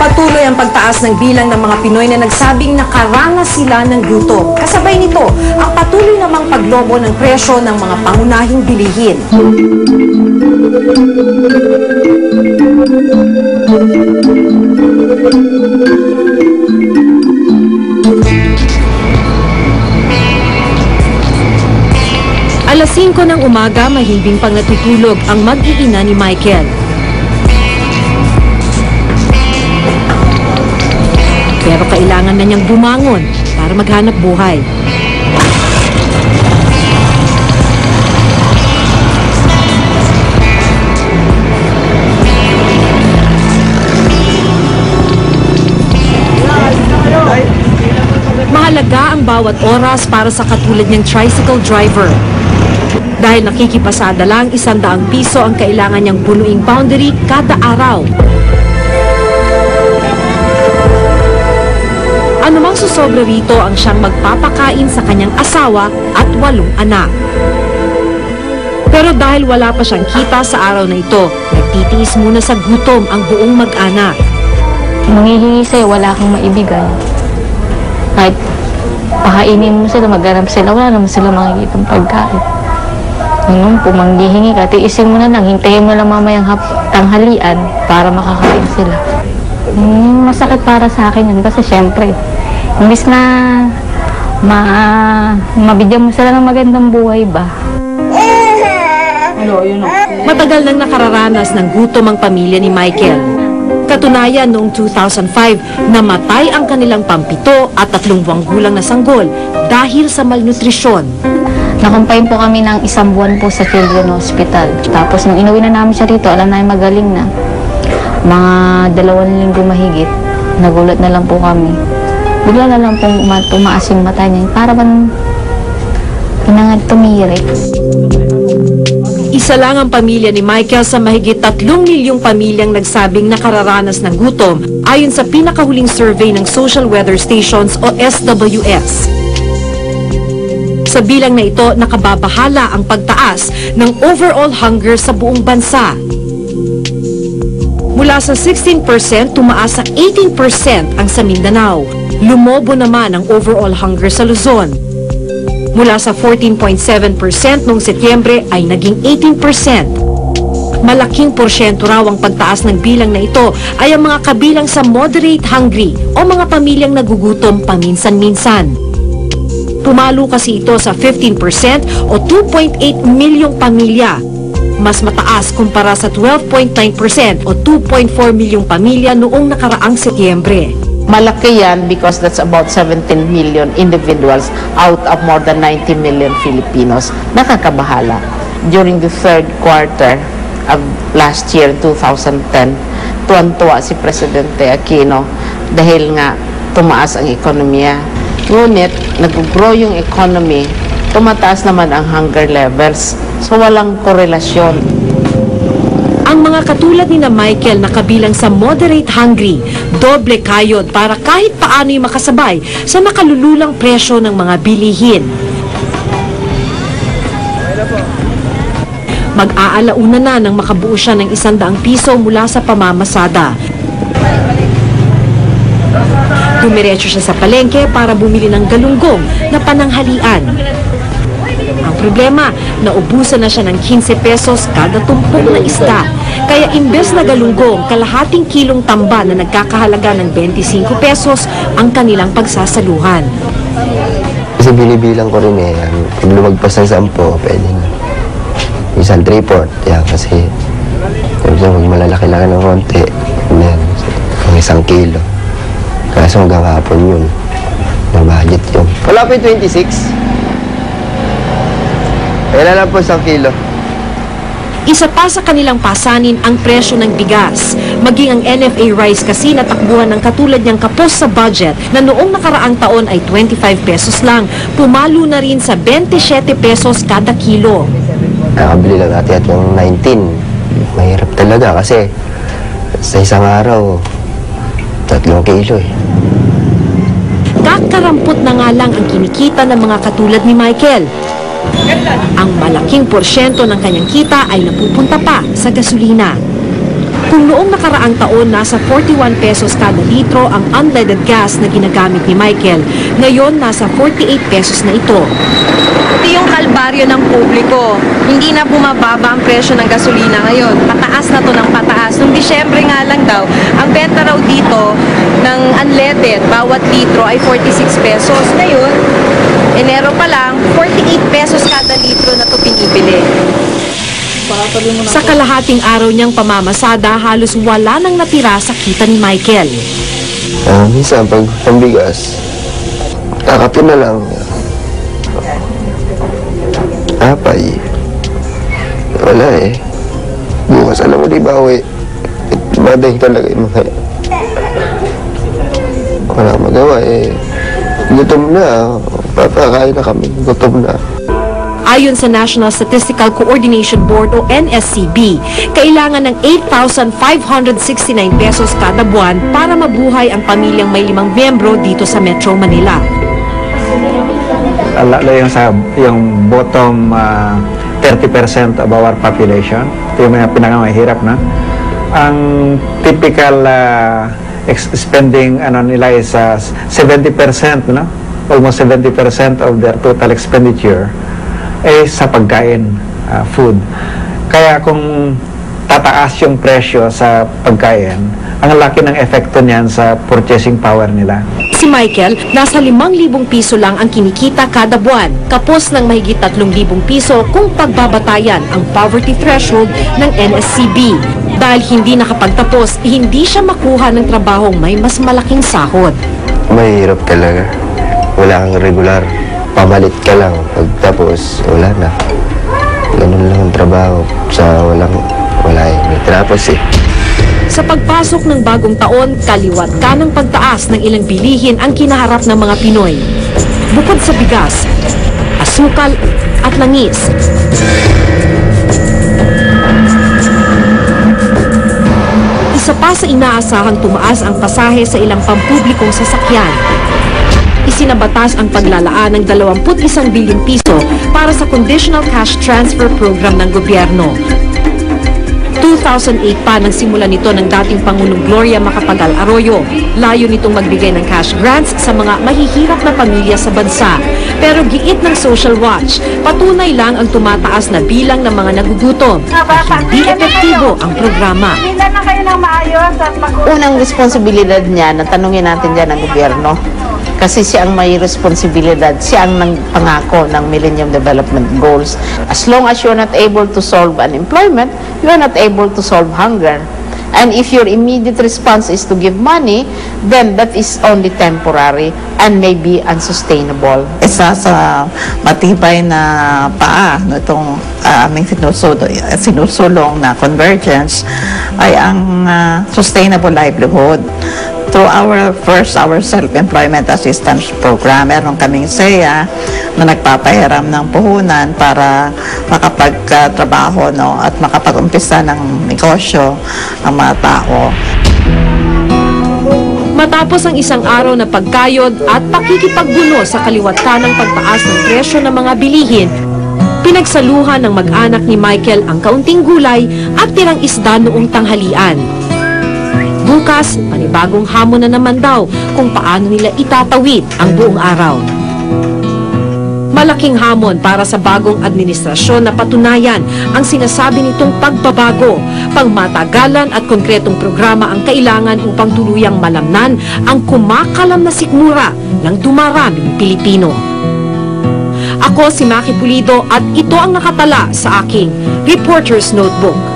Patuloy ang pagtaas ng bilang ng mga Pinoy na nagsabing nakaranas sila ng gutom. Kasabay nito, ang patuloy namang paglobo ng presyo ng mga pangunahing bilihin. Alas 5 ng umaga, mahimbing pang natutulog ang mag-iina ni Michael. Pero kailangan na niyang bumangon para maghanap buhay. Mahalaga ang bawat oras para sa katulad niyang tricycle driver. Dahil nakikipasada lang isang daang piso ang kailangan niyang punuing boundary kada araw. Anumang susobra rito ang siyang magpapakain sa kanyang asawa at walong anak. Pero dahil wala pa siyang kita sa araw na ito, nagtitiis muna sa gutom ang buong mag-anak. Manghihingi sa'yo, wala kang maibigay. Kahit pakainin mo sila, maghanap sila, wala naman sila makikitang pagkain. Ngayon po, manghihingi ka, tiisin mo na lang, hintayin mo lang mamayang hap- tanghalian para makakain sila. Hmm, masakit para sa akin yun kasi syempre, imbis na ma mabigyan mo sila ng magandang buhay ba? Matagal nang nakararanas ng gutom ang pamilya ni Michael. Katunayan noong 2005, namatay ang kanilang pampito at tatlong buwang gulang na sanggol dahil sa malnutrisyon. Nakumpayin po kami ng isang buwan po sa Children's Hospital. Tapos nung inuwi na namin siya dito, alam namin magaling na. Mga dalawang linggo mahigit, nagulat na lang po kami. Bigla na lang pong uma- tumaas yung mata niya. Para bang pinangad tumirik. Isa lang ang pamilya ni Michael sa mahigit tatlong milyong pamilyang nagsabing nakararanas ng gutom ayon sa pinakahuling survey ng Social Weather Stations o SWS. Sa bilang na ito, nakababahala ang pagtaas ng overall hunger sa buong bansa. Mula sa 16% tumaas sa 18% ang sa Mindanao. Lumobo naman ang overall hunger sa Luzon. Mula sa 14.7% noong Setyembre ay naging 18%. Malaking porsyento raw ang pagtaas ng bilang na ito ay ang mga kabilang sa moderate hungry o mga pamilyang nagugutom paminsan-minsan. Pumalo kasi ito sa 15% o 2.8 milyong pamilya. Mas mataas kumpara sa 12.9% o 2.4 milyong pamilya noong nakaraang Setyembre. Malaki yan because that's about 17 million individuals out of more than 90 million Filipinos. Nakakabahala. During the third quarter of last year, 2010, tuwan-tuwa si Presidente Aquino dahil nga tumaas ang ekonomiya. Ngunit, nag-grow yung economy, tumataas naman ang hunger levels. So, walang korelasyon. Ang mga katulad ni na Michael na kabilang sa moderate hungry, doble kayod para kahit paano'y makasabay sa nakalululang presyo ng mga bilihin. Mag-aalauna na nang makabuo siya ng isandaang piso mula sa pamamasada. Dumiretso siya sa palengke para bumili ng galunggong na pananghalian. Ang problema, naubusan na siya ng 15 pesos kada tumpok na isda. Kaya imbes na galunggong, kalahating kilong tamba na nagkakahalaga ng 25 pesos ang kanilang pagsasaluhan. Kasi binibilang ko rin eh. Pag lumagpas ng sampo, pwede na. Isang three-port. Yan, kasi kasi pag malalaki lang ng konti, yan, pang isang kilo. Kaso hanggang hapon yun. Na budget yun. Wala pa yung 26. Kailan lang po isang kilo? Isa pa sa kanilang pasanin ang presyo ng bigas. Maging ang NFA rice kasi natakbuhan ng katulad niyang kapos sa budget na noong nakaraang taon ay 25 pesos lang. Pumalo na rin sa 27 pesos kada kilo. Nakabili lang natin at yung 19. Mahirap talaga kasi sa isang araw, tatlong kilo eh. Kakarampot na nga lang ang kinikita ng mga katulad ni Michael. Ang malaking porsyento ng kanyang kita ay napupunta pa sa gasolina. Kung noong nakaraang taon nasa 41 pesos kada litro ang unleaded gas na ginagamit ni Michael, ngayon nasa 48 pesos na ito. Ito yung kalbaryo ng publiko. Hindi na bumababa ang presyo ng gasolina ngayon. Pataas na to ng pataas. Noong Disyembre nga lang daw, ang benta raw dito ng unleaded, bawat litro ay 46 pesos. Ngayon, Enero pa lang, 48 pesos kada litro na to pinibili. Sa kalahating araw niyang pamamasada, halos wala nang natira sa kita ni Michael. Ah, minsan, pag pambigas, kakapin na lang. Apay. Wala eh. Bukas, alam mo di ba, uwi? Maday talaga yung mga... Wala magawa eh. Gutom na. Papakain na kami. Gutom na. Ayon sa National Statistical Coordination Board o NSCB, kailangan ng 8,569 pesos kada buwan para mabuhay ang pamilyang may limang miyembro dito sa Metro Manila. lalo yung sa yung bottom ah, 30% of our population. Ito yung mga pinakamahirap na. Ang typical ex- spending ano nila is ah, 70%, no? Almost 70% of their total expenditure is sa pagkain, ah, food. Kaya kung tataas yung presyo sa pagkain, ang laki ng epekto niyan sa purchasing power nila. Si Michael, nasa 5,000 piso lang ang kinikita kada buwan, kapos ng mahigit 3,000 piso kung pagbabatayan ang poverty threshold ng NSCB. Dahil hindi nakapagtapos, hindi siya makuha ng trabahong may mas malaking sahod. Mahirap talaga. Wala kang regular. Pamalit ka lang. Pagtapos, wala na. Ganun lang ang trabaho. Sa walang, wala eh. May trapos eh. Sa pagpasok ng bagong taon, kaliwat ka ng pagtaas ng ilang bilihin ang kinaharap ng mga Pinoy. Bukod sa bigas, asukal at langis. Isa pa sa inaasahang tumaas ang pasahe sa ilang pampublikong sasakyan. Isinabatas ang paglalaan ng 21 bilyong piso para sa Conditional Cash Transfer Program ng gobyerno. 2008 pa nang simula nito ng dating Pangulong Gloria Macapagal Arroyo. Layo nitong magbigay ng cash grants sa mga mahihirap na pamilya sa bansa. Pero giit ng Social Watch, patunay lang ang tumataas na bilang ng mga nagugutom hindi epektibo ang programa. Unang responsibilidad niya, na tanungin natin dyan ang gobyerno. Kasi siya ang may responsibilidad, siya ang nagpangako ng Millennium Development Goals. As long as you're not able to solve unemployment, you're not able to solve hunger. And if your immediate response is to give money, then that is only temporary and maybe unsustainable. isa sa matibay na paa no itong ah, aming sinusulong, sinusulong na convergence ay ang ah, sustainable livelihood. Through our first, our self-employment assistance program, meron kaming SEA na nagpapahiram ng puhunan para makapagtrabaho no, at makapag-umpisa ng negosyo ang mga tao. Matapos ang isang araw na pagkayod at pakikipagbuno sa kaliwatan ng pagtaas ng presyo ng mga bilihin, pinagsaluhan ng mag-anak ni Michael ang kaunting gulay at tirang isda noong tanghalian. Bukas, panibagong hamon na naman daw kung paano nila itatawid ang buong araw. Malaking hamon para sa bagong administrasyon na patunayan ang sinasabi nitong pagbabago, pangmatagalan at konkretong programa ang kailangan upang tuluyang malamnan ang kumakalam na sikmura ng dumaraming Pilipino. Ako si Maki Pulido at ito ang nakatala sa aking Reporter's Notebook.